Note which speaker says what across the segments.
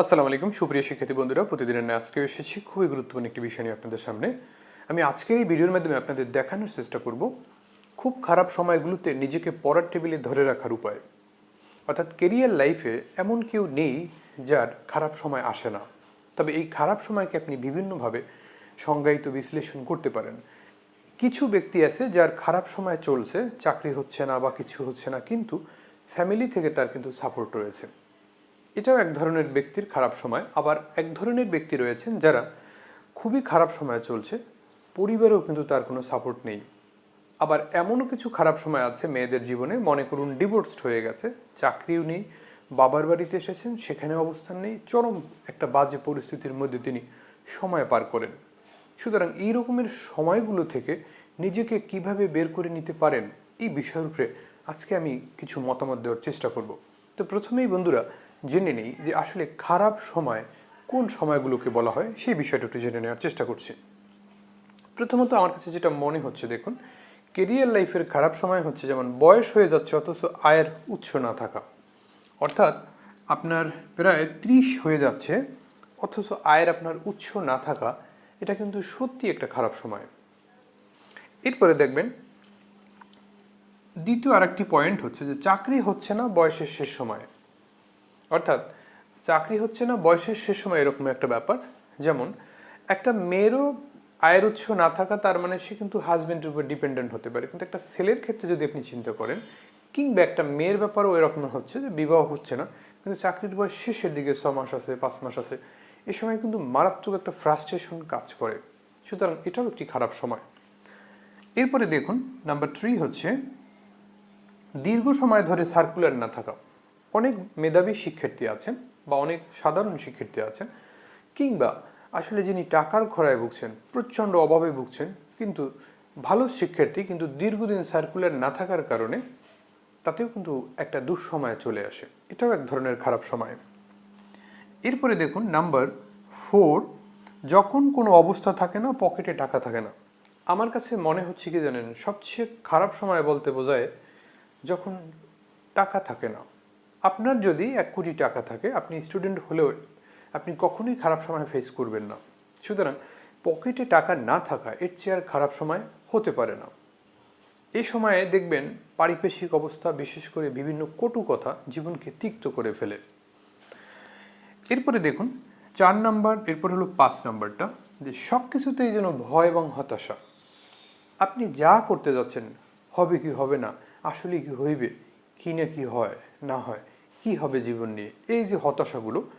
Speaker 1: আসসালামু আলাইকুম। সুপ্রিয় শিক্ষার্থী বন্ধুরা, প্রতিদিনের আজকে এসেছি খুবই গুরুত্বপূর্ণ একটি বিষয় নিয়ে আপনাদের সামনে। আমি আজকের এই ভিডিওর মাধ্যমে আপনাদের দেখানোর চেষ্টা করব খুব খারাপ সময়গুলোতে নিজেকে পড়ার টেবিলে ধরে রাখার উপায়। অর্থাৎ কেরিয়ার লাইফে এমন কেউ নেই যার খারাপ সময় আসে না। তবে এই খারাপ সময়কে আপনি বিভিন্নভাবে সংজ্ঞায়িত, বিশ্লেষণ করতে পারেন। কিছু ব্যক্তি আছে যার খারাপ সময় চলছে, চাকরি হচ্ছে না বা কিছু হচ্ছে না, কিন্তু ফ্যামিলি থেকে তার কিন্তু সাপোর্ট রয়েছে। এটাও এক ধরনের ব্যক্তির খারাপ সময়। আবার এক ধরনের ব্যক্তি রয়েছেন যারা খুবই খারাপ সময় চলছে, পরিবারেও কিন্তু তার কোনো সাপোর্ট নেই। আবার এমনও কিছু খারাপ সময় আছে মেয়েদের জীবনে, মনে করুন ডিভোর্সড হয়ে গেছে, চাকরিও নেই, বাবার বাড়িতে এসেছেন, সেখানে অবস্থান নেই, চরম একটা বাজে পরিস্থিতির মধ্যে তিনি সময় পার করেন। সুতরাং এই রকমের সময়গুলো থেকে নিজেকে কীভাবে বের করে নিতে পারেন, এই বিষয়ের উপরে আজকে আমি কিছু মতামত দেওয়ার চেষ্টা করব। তো প্রথমেই বন্ধুরা জেনে নেই যে আসলে খারাপ সময় কোন সময়গুলোকে বলা হয়, সেই বিষয়টা একটু জেনে নেওয়ার চেষ্টা করছি। প্রথমত আমার কাছে যেটা মনে হচ্ছে, দেখুন কেরিয়ার লাইফের খারাপ সময় হচ্ছে যেমন বয়স হয়ে যাচ্ছে, অথচ আয়ের উৎস না থাকা। অর্থাৎ আপনার প্রায় ত্রিশ হয়ে যাচ্ছে, অথচ আয়ের আপনার উৎস না থাকা, এটা কিন্তু সত্যি একটা খারাপ সময়। এরপরে দেখবেন, দ্বিতীয় আরেকটি পয়েন্ট হচ্ছে যে চাকরি হচ্ছে না বয়সের শেষ সময়ে। অর্থাৎ চাকরি হচ্ছে না, বয়সের শেষ সময় এরকম একটা ব্যাপার। যেমন, একটা মেয়েরও আয়ের উৎস না থাকা, তার মানে সে কিন্তু হাজব্যান্ডের উপর ডিপেন্ডেন্ট হতে পারে। কিন্তু একটা ছেলের ক্ষেত্রে যদি আপনি চিন্তা করেন, কিংবা একটা মেয়ের ব্যাপারও এরকম হচ্ছে যে বিবাহ হচ্ছে না, কিন্তু চাকরির বয়স শেষের দিকে ছ মাস আছে, পাঁচ মাস আছে, এ সময় কিন্তু মারাত্মক একটা ফ্রাস্ট্রেশন কাজ করে। সুতরাং এটাও একটি খারাপ সময়। এরপরে দেখুন নাম্বার থ্রি হচ্ছে, দীর্ঘ সময় ধরে সার্কুলার না থাকা। অনেক মেধাবী শিক্ষার্থী আছেন বা অনেক সাধারণ শিক্ষার্থী আছেন কিংবা আসলে যিনি টাকার খরায় ভুগছেন, প্রচণ্ড অভাবে ভুগছেন, কিন্তু ভালো শিক্ষার্থী কিন্তু দীর্ঘদিন সার্কুলার না থাকার কারণে তাতেও কিন্তু একটা দুঃসময় চলে আসে। এটাও এক ধরনের খারাপ সময়। এরপরে দেখুন নাম্বার ফোর যখন কোনো অবস্থা থাকে না পকেটে টাকা থাকে না। আমার কাছে মনে হচ্ছে কি জানেন, সবচেয়ে খারাপ সময় বলতে বোঝায় যখন টাকা থাকে না। আপনার যদি এক কোটি টাকা থাকে, আপনি স্টুডেন্ট হলেও আপনি কখনোই খারাপ সময় ফেস করবেন না। সুতরাং পকেটে টাকা না থাকা, এর চেয়ে আর খারাপ সময় হতে পারে না। এই সময়ে দেখবেন পারিপার্শ্বিক অবস্থা, বিশেষ করে বিভিন্ন কটু কথা জীবনকে তিক্ত করে ফেলে। এরপরে দেখুন, চার নাম্বার, এরপর হলো পাঁচ নাম্বারটা, যে সব কিছুতেই যেন ভয় এবং হতাশা। আপনি যা করতে যাচ্ছেন, হবে কি হবে না, আসলে কি হইবে, কি না কি হয়, না হয় কি হবে জীবন নিয়ে? এই যে হতাশাগুলো,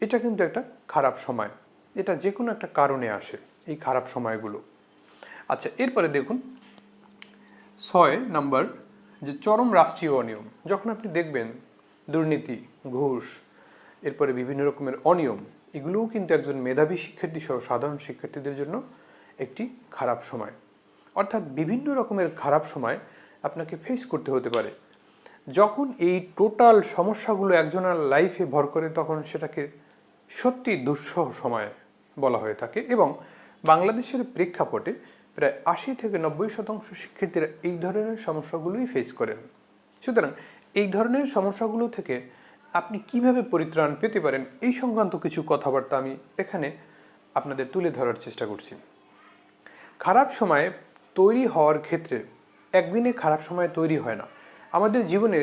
Speaker 1: এটা কিন্তু একটা খারাপ সময়। এটা যে কোনো একটা কারণে আসে এই খারাপ সময়গুলো। আচ্ছা এরপরে দেখুন, ছয় নাম্বার যে চরম রাষ্ট্রীয় অনিয়ম। যখন আপনি দেখবেন দুর্নীতি, ঘুষ, এরপরে বিভিন্ন রকমের অনিয়ম, এগুলোও কিন্তু একজন মেধাবী শিক্ষার্থী সহ সাধারণ শিক্ষার্থীদের জন্য একটি খারাপ সময়। অর্থাৎ বিভিন্ন রকমের খারাপ সময় আপনাকে ফেস করতে হতে পারে। যখন এই টোটাল সমস্যাগুলো একজনের লাইফে ভর করে, তখন সেটাকে সত্যি দুঃসহ সময় বলা হয়ে থাকে এবং বাংলাদেশের প্রেক্ষাপটে প্রায় আশি থেকে নব্বই শতাংশ শিক্ষার্থীরা এই ধরনের সমস্যাগুলোই ফেস করেন। সুতরাং এই ধরনের সমস্যাগুলো থেকে আপনি কীভাবে পরিত্রাণ পেতে পারেন, এই সংক্রান্ত কিছু কথাবার্তা আমি এখানে আপনাদের তুলে ধরার চেষ্টা করছি। খারাপ সময়ে তৈরি হওয়ার ক্ষেত্রে একদিনে খারাপ সময় তৈরি হয় না। আমাদের জীবনে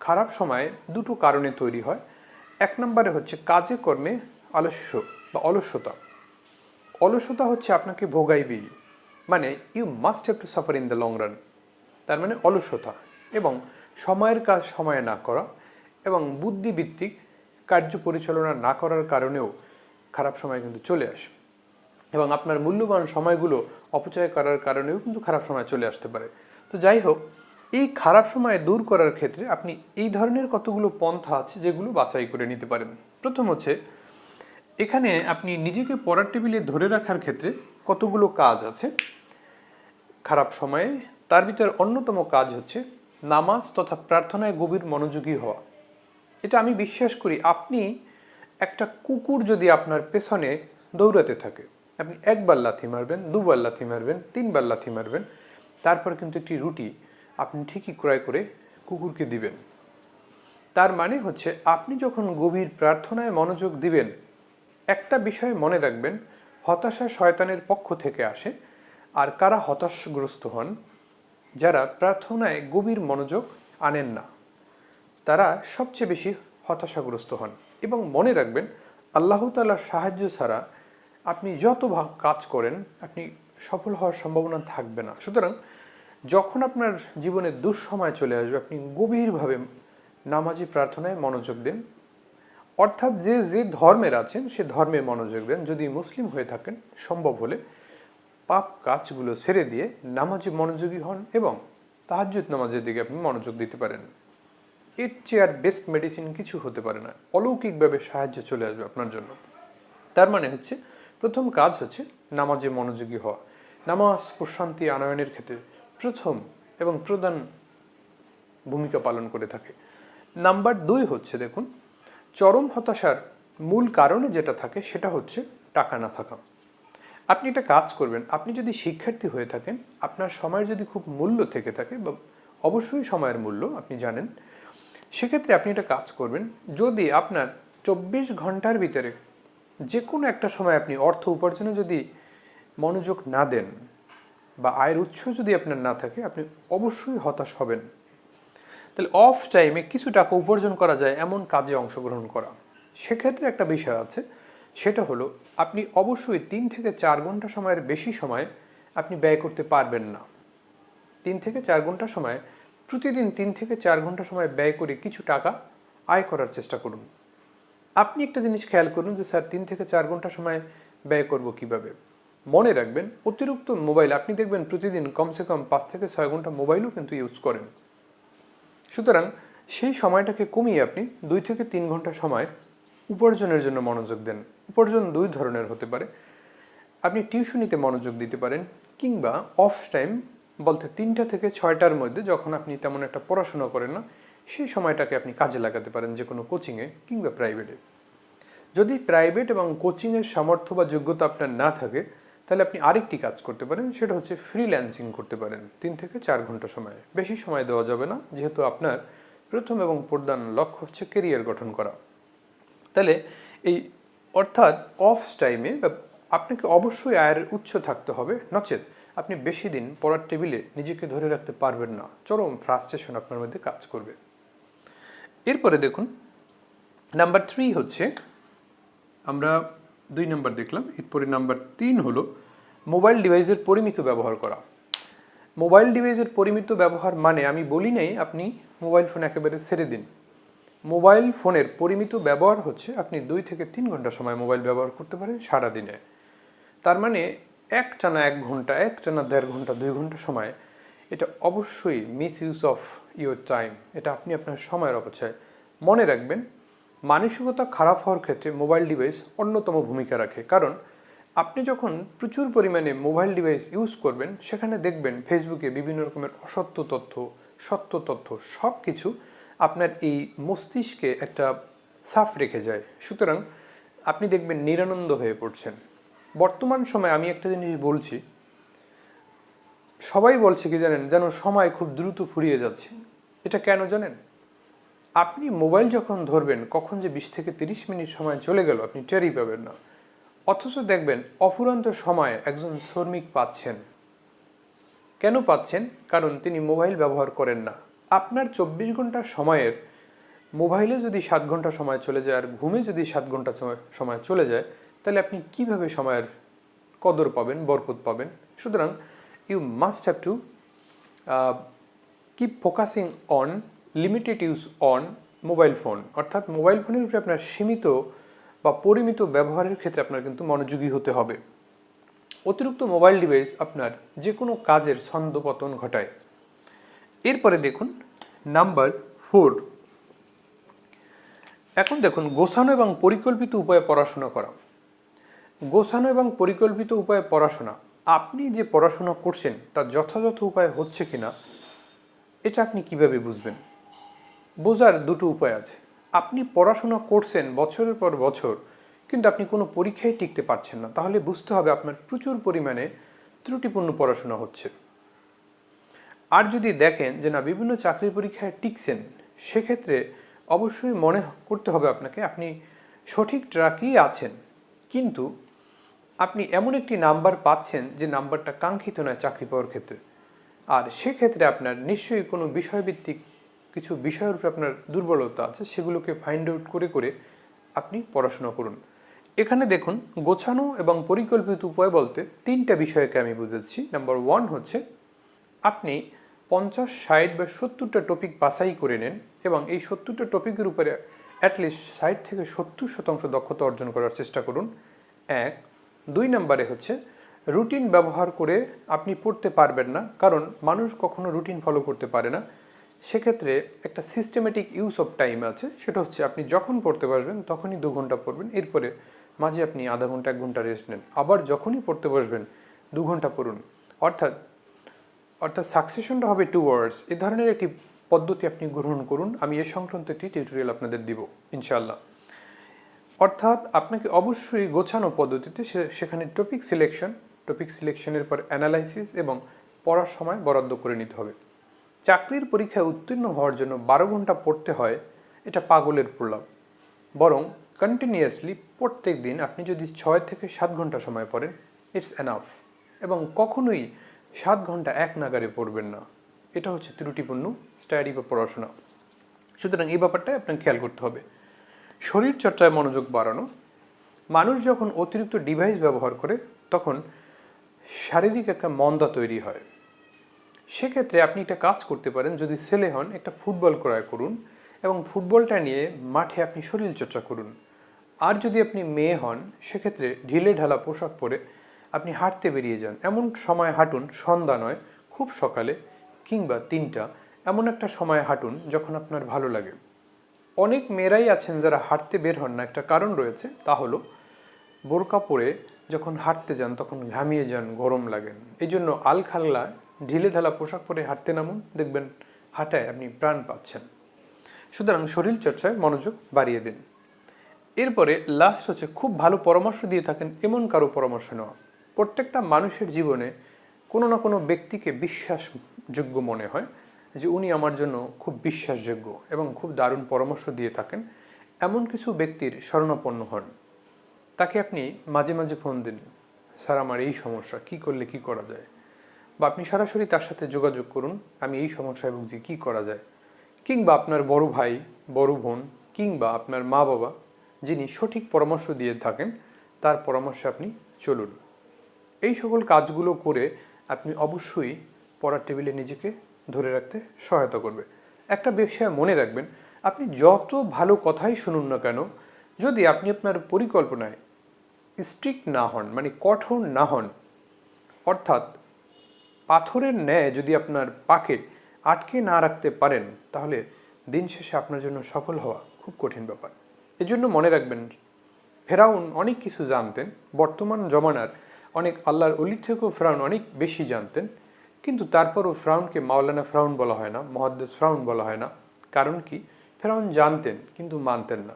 Speaker 1: খারাপ সময় দুটো কারণে তৈরি হয়। এক নম্বরে হচ্ছে কাজে কর্মে আলস্য বা অলস্যতা। অলসতা হচ্ছে আপনাকে ভোগাইবেই মানে you must have to suffer in the long run তার মানে অলসতা এবং সময়ের কাজ সময়ে না করা এবং বুদ্ধিভিত্তিক কার্য পরিচালনা না করার কারণেও খারাপ সময় কিন্তু চলে আসে। এবং আপনার মূল্যবান সময়গুলো অপচয় করার কারণেও কিন্তু খারাপ সময় চলে আসতে পারে। তো যাই হোক এই খারাপ সময় দূর করার ক্ষেত্রে আপনি এই ধরনের কতগুলো পন্থা আছে যেগুলো বাছাই করে নিতে পারেন? প্রথম হচ্ছে, এখানে আপনি নিজেকে পড়ার টেবিলে ধরে রাখার ক্ষেত্রে কতগুলো কাজ আছে? খারাপ সময়ে, তার ভিতর অন্যতম কাজ হচ্ছে নামাজ তথা প্রার্থনায় গভীর মনোযোগী হওয়া। এটা আমি বিশ্বাস করি আপনি একটা কুকুর যদি আপনার পেছনে দৌড়াতে থাকে, আপনি একবার লাথি মারবেন, দুবার লাথি মারবেন, তিনবার লাথি মারবেন, তারপর কিন্তু একটি রুটি আপনি ঠিকই ক্রয় করে কুকুরকে দিবেন। তার মানে হচ্ছে, আপনি যখন গভীর প্রার্থনায় মনোযোগ দিবেন, একটা বিষয় মনে রাখবেন, হতাশা শয়তানের পক্ষ থেকে আসে, আর কারা হতাশগ্রস্ত হন, যারা প্রার্থনায় গভীর মনোযোগ আনেন না, তারা সবচেয়ে বেশি হতাশাগ্রস্ত হন। এবং মনে রাখবেন, আল্লাহ তালার সাহায্য ছাড়া আপনি যত কাজ করেন, আপনি সফল হওয়ার সম্ভাবনা থাকবে না। সুতরাং যখন আপনার জীবনে দুঃসময় চলে আসবে, আপনি গভীরভাবে নামাজি প্রার্থনায় মনোযোগ দেন। অর্থাৎ যে যে ধর্মের আছেন, সে ধর্মে মনোযোগ দেন। যদি মুসলিম হয়ে থাকেন, সম্ভব হলে পাপ কাজগুলো ছেড়ে দিয়ে নামাজে মনোযোগী হন এবং তাহাজ্জুদ নামাজের দিকে আপনি মনোযোগ দিতে পারেন। এর চেয়ে আর বেস্ট মেডিসিন কিছু হতে পারে না। অলৌকিকভাবে সাহায্য চলে আসবে আপনার জন্য। তার মানে হচ্ছে, প্রথম কাজ হচ্ছে নামাজে মনোযোগী হওয়া। নামাজ, প্রশান্তি, আনয়নের ক্ষেত্রে প্রথম এবং প্রধান ভূমিকা পালন করে থাকে। নাম্বার দুই হচ্ছে, দেখুন, চরম হতাশার মূল কারণে যেটা থাকে সেটা হচ্ছে টাকা না থাকা। আপনি একটা কাজ করবেন, আপনি যদি শিক্ষার্থী হয়ে থাকেন, আপনার সময়ের যদি খুব মূল্য থেকে থাকে বা অবশ্যই সময়ের মূল্য, আপনি জানেন, সেক্ষেত্রে আপনি একটা কাজ করবেন, যদি আপনার চব্বিশ ঘণ্টার ভিতরে যে কোনো একটা সময় আপনি অর্থ উপার্জনে যদি মনোযোগ না দেন বা আয়ের উৎস যদি আপনার না থাকে, আপনি অবশ্যই হতাশ হবেন। তাহলে অফ টাইমে কিছু টাকা উপার্জন করা যায়, এমন কাজে অংশগ্রহণ করা। সেক্ষেত্রে একটা বিষয় আছে, সেটা হলো আপনি অবশ্যই তিন থেকে চার ঘণ্টা সময়ের বেশি সময় আপনি ব্যয় করতে পারবেন না। তিন থেকে চার ঘণ্টা সময়, প্রতিদিন তিন থেকে চার ঘণ্টা সময় ব্যয় করে কিছু টাকা আয় করার চেষ্টা করুন। আপনি একটা জিনিস খেয়াল করুন যে, স্যার, তিন থেকে চার ঘণ্টা সময় ব্যয় করব কীভাবে? মনে রাখবেন, অতিরিক্ত মোবাইল, আপনি দেখবেন প্রতিদিন কমসে কম পাঁচ থেকে ছয় ঘণ্টা মোবাইলও কিন্তু ইউজ করেন। সুতরাং সেই সময়টাকে কমিয়ে আপনি দুই থেকে তিন ঘণ্টা সময় উপার্জনের জন্য মনোযোগ দেন। উপার্জন দুই ধরনের হতে পারে। আপনি টিউশনিতে মনোযোগ দিতে পারেন কিংবা অফ টাইম বলতে তিনটা থেকে ছয়টার মধ্যে যখন আপনি তেমন একটা পড়াশোনা করেন না, সেই সময়টাকে আপনি কাজে লাগাতে পারেন যে কোনো কোচিংয়ে কিংবা প্রাইভেটে যদি প্রাইভেট এবং কোচিংয়ের সামর্থ্য বা যোগ্যতা আপনার না থাকে তাহলে আপনি আরেকটি কাজ করতে পারেন, সেটা হচ্ছে ফ্রিল্যান্সিং করতে পারেন, তিন থেকে চার ঘণ্টা সময়। বেশি সময় দেওয়া যাবে না, যেহেতু আপনার প্রথম এবং প্রধান লক্ষ্য হচ্ছে কেরিয়ার গঠন করা। তাহলে এই অর্থাৎ অফ টাইমে আপনাকে অবশ্যই আয়ের উৎস থাকতে হবে, নচেত আপনি বেশি দিন পড়ার টেবিলে নিজেকে ধরে রাখতে পারবেন না, চরম ফ্রাস্ট্রেশন আপনার মধ্যে কাজ করবে। এরপরে দেখুন নাম্বার থ্রি হচ্ছে আমরা দুই নম্বর দেখলাম। এরপরে নাম্বার তিন হলো মোবাইল ডিভাইসের পরিমিত ব্যবহার করা। মোবাইল ডিভাইসের পরিমিত ব্যবহার মানে আমি বলি নাই আপনি মোবাইল ফোন একেবারে ছেড়ে দিন। মোবাইল ফোনের পরিমিত ব্যবহার হচ্ছে আপনি দুই থেকে তিন ঘণ্টা সময় মোবাইল ব্যবহার করতে পারেন সারাদিনে। তার মানে এক টানা এক ঘণ্টা, এক টানা দেড় ঘণ্টা, দুই ঘণ্টা সময়, এটা অবশ্যই misuse of your time এটা আপনি আপনার সময়ের অপচয়। মনে রাখবেন মানসিকতা খারাপ হওয়ার ক্ষেত্রে মোবাইল ডিভাইস অন্যতম ভূমিকা রাখে। কারণ আপনি যখন প্রচুর পরিমাণে মোবাইল ডিভাইস ইউজ করবেন, সেখানে দেখবেন ফেসবুকে বিভিন্ন রকমের অসত্য তথ্য, সত্য তথ্য সব কিছু আপনার এই মস্তিষ্কে একটা সাফ রেখে যায়। সুতরাং আপনি দেখবেন নিরানন্দ হয়ে পড়ছেন। বর্তমান সময়ে আমি একটা জিনিস বলছি, সবাই বলছে কি জানেন, যেন সময় খুব দ্রুত ফুরিয়ে যাচ্ছে। এটা কেন জানেন? আপনি মোবাইল যখন ধরবেন, কখন যে বিশ থেকে তিরিশ মিনিট সময় চলে গেল, আপনি টেরই পাবেন না। অথচ দেখবেন, অফুরন্ত সময় একজন শ্রমিক পাচ্ছেন। কেন পাচ্ছেন? কারণ তিনি মোবাইল ব্যবহার করেন না। আপনার চব্বিশ ঘণ্টা সময়ের, মোবাইলে যদি সাত ঘণ্টা সময় চলে যায় আর ঘুমে যদি সাত ঘণ্টা সময়- সময় চলে যায়, তাহলে আপনি কীভাবে সময়ের কদর পাবেন, বরকত পাবেন? সুতরাং you must have to keep focusing on limited use on mobile phone অর্থাৎ মোবাইল ফোনের উপরে আপনার সীমিত বা পরিমিত ব্যবহারের ক্ষেত্রে আপনার কিন্তু মনোযোগী হতে হবে। অতিরিক্ত মোবাইল ডিভাইস আপনার যে কোনো কাজের ছন্দপতন ঘটায়। এরপরে দেখুন নাম্বার ফোর এখন দেখুন, গোছানো এবং পরিকল্পিত উপায়ে পড়াশোনা করা। গোছানো এবং পরিকল্পিত উপায়ে পড়াশোনা, আপনি যে পড়াশোনা করছেন, তার যথাযথ উপায় হচ্ছে কিনা, এটা আপনি কীভাবে বুঝবেন? বোঝার দুটো উপায় আছে। আপনি পড়াশোনা করছেন বছরের পর বছর, কিন্তু আপনি কোনো পরীক্ষায় টিকতে পারছেন না। তাহলে বুঝতে হবে আপনার প্রচুর পরিমাণে ত্রুটিপূর্ণ পড়াশোনা হচ্ছে। আর যদি দেখেন যে না, বিভিন্ন চাকরির পরীক্ষায় টিকছেন, সেক্ষেত্রে অবশ্যই মনে করতে হবে আপনাকে আপনি সঠিক ট্র্যাকেই আছেন। কিন্তু আপনি এমন একটি নাম্বার পাচ্ছেন যে নাম্বারটা কাঙ্ক্ষিত নয় চাকরি পাওয়ার ক্ষেত্রে। আর সেক্ষেত্রে আপনার নিশ্চয়ই কোনো বিষয়ভিত্তিক কিছু বিষয়ের উপরে আপনার দুর্বলতা আছে, সেগুলোকে ফাইন্ড আউট করে করে আপনি পড়াশোনা করুন। এখানে দেখুন, গোছানো এবং পরিকল্পিত উপায় বলতে তিনটা বিষয়কে আমি বুঝাচ্ছি। নাম্বার ওয়ান হচ্ছে, আপনি পঞ্চাশ, ষাট বা সত্তরটা টপিক বাছাই করে নেন এবং এই সত্তরটা টপিকের উপরে অ্যাটলিস্ট ষাট থেকে সত্তর শতাংশ দক্ষতা অর্জন করার চেষ্টা করুন। এক। দুই নম্বরে হচ্ছে রুটিন ব্যবহার করে আপনি পড়তে পারবেন না, কারণ মানুষ কখনো রুটিন ফলো করতে পারে না। সেক্ষেত্রে একটা সিস্টেমেটিক ইউজ অফ টাইম আছে, সেটা হচ্ছে আপনি যখন পড়তে বসবেন তখনই দু ঘণ্টা পড়বেন, এরপরে মাঝে আপনি আধা ঘণ্টা, এক ঘণ্টা রেস্ট নেন। আবার যখনই পড়তে বসবেন দু ঘণ্টা পড়ুন। অর্থাৎ অর্থাৎ সাকসেশনটা হবে টু ওয়ার্ডস এ ধরনের একটি পদ্ধতি আপনি গ্রহণ করুন। আমি এ সংক্রান্ত একটি টিউটোরিয়াল আপনাদের দিব, ইনশাআল্লাহ। অর্থাৎ আপনাকে অবশ্যই গোছানো পদ্ধতিতে সেখানে টপিক সিলেকশন টপিক সিলেকশনের পর অ্যানালাইসিস এবং পড়ার সময় বরাদ্দ করে নিতে হবে। চাকরির পরীক্ষায় উত্তীর্ণ হওয়ার জন্য বারো ঘণ্টা পড়তে হয়, এটা পাগলের প্রলাপ। বরং কন্টিনিউয়াসলি প্রত্যেক দিন আপনি যদি ছয় থেকে সাত ঘণ্টা সময় পড়েন ইটস এনাফ এবং কখনোই সাত ঘণ্টা এক নাগারে পড়বেন না। এটা হচ্ছে ত্রুটিপূর্ণ স্টাডি বা পড়াশোনা। সুতরাং এই ব্যাপারটাই আপনাকে খেয়াল করতে হবে। শরীর চর্চায় মনোযোগ বাড়ানো। মানুষ যখন অতিরিক্ত ডিভাইস ব্যবহার করে, তখন শারীরিক একটা মন্দা তৈরি হয়। সেক্ষেত্রে আপনি একটা কাজ করতে পারেন, যদি ছেলে হন, একটা ফুটবল ক্রয় করুন এবং ফুটবলটা নিয়ে মাঠে আপনি শরীর চর্চা করুন। আর যদি আপনি মেয়ে হন, সেক্ষেত্রে ঢিলে ঢালা পোশাক পরে আপনি হাঁটতে বেরিয়ে যান। এমন সময় হাঁটুন, সন্ধ্যা নয়, খুব সকালে কিংবা তিনটা, এমন একটা সময় হাঁটুন যখন আপনার ভালো লাগে। অনেক মেয়েরাই আছেন যারা হাঁটতে বের হন না। একটা কারণ রয়েছে, তা হলো বোরকা পরে যখন হাঁটতে যান, তখন ঘামিয়ে যান, গরম লাগেন এই জন্য আলখাল্লা ঢিলে ঢালা পোশাক পরে হাঁটতে নামুন, দেখবেন হাঁটায় আপনি প্রাণ পাচ্ছেন। সুতরাং শরীর চর্চায় মনোযোগ বাড়িয়ে দিন। এরপরে লাস্ট হচ্ছে খুব ভালো পরামর্শ দিয়ে থাকেন এমন কারও পরামর্শ নেওয়া। প্রত্যেকটা মানুষের জীবনে কোনো না কোনো ব্যক্তিকে বিশ্বাসযোগ্য মনে হয় যে উনি আমার জন্য খুব বিশ্বাসযোগ্য এবং খুব দারুণ পরামর্শ দিয়ে থাকেন। এমন কিছু ব্যক্তির শরণাপন্ন হন। তাকে আপনি মাঝে মাঝে ফোন দিন, স্যার, আমার এই সমস্যা, কি করলে কি করা যায়? বা আপনি সরাসরি তার সাথে যোগাযোগ করুন, আমি এই সমস্যায় ভুগছি, কি করা যায়? কিংবা আপনার বড় ভাই, বড় বোন, কিংবা আপনার মা বাবা, যিনি সঠিক পরামর্শ দিয়ে থাকেন, তার পরামর্শে আপনি চলুন। এই সকল কাজগুলো করে আপনি অবশ্যই পড়ার টেবিলে নিজেকে ধরে রাখতে সহায়তা করবে। একটা বিষয় মনে রাখবেন, আপনি যত ভালো কথাই শুনুন না কেন, যদি আপনি আপনার পরিকল্পনায় স্ট্রিক্ট না হন মানে কঠোর না হন, অর্থাৎ পাথরের ন্যায় যদি আপনার পাকে আটকে না রাখতে পারেন, তাহলে দিন শেষে আপনার জন্য সফল হওয়া খুব কঠিন ব্যাপার। এজন্য মনে রাখবেন, ফেরাউন অনেক কিছু জানতেন, বর্তমান জমানার অনেক আল্লাহর অলির থেকেও ফেরাউন অনেক বেশি জানতেন, কিন্তু তারপরও ফ্রাউনকে মাওলানা ফ্রাউন বলা হয় না, মহাদ্দেস ফ্রাউন বলা হয় না। কারণ কি? ফেরাউন জানতেন, কিন্তু মানতেন না।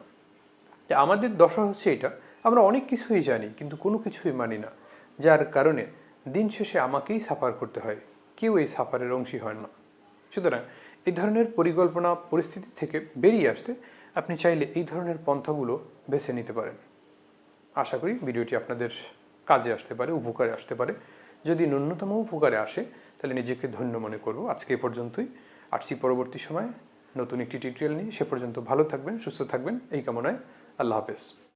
Speaker 1: আমাদের দশা হচ্ছে এটা, আমরা অনেক কিছুই জানি, কিন্তু কোনো কিছুই মানি না, যার কারণে দিন শেষে আমাকেই সাফার করতে হয়। কেউ এই সাফারের অংশী হয় না। সুতরাং এই ধরনের পরিকল্পনা পরিস্থিতি থেকে বেরিয়ে আসতে আপনি চাইলে এই ধরনের পন্থাগুলো বেছে নিতে পারেন। আশা করি ভিডিওটি আপনাদের কাজে আসতে পারে, উপকারে আসতে পারে। যদি ন্যূনতম উপকারে আসে, তাহলে নিজেকে ধন্য মনে করব। আজকে এ পর্যন্তই। আসছি পরবর্তী সময়। নতুন একটি টিউটোরিয়াল নিয়ে। সে পর্যন্ত ভালো থাকবেন, সুস্থ থাকবেন। এই কামনায় আল্লাহ হাফেজ।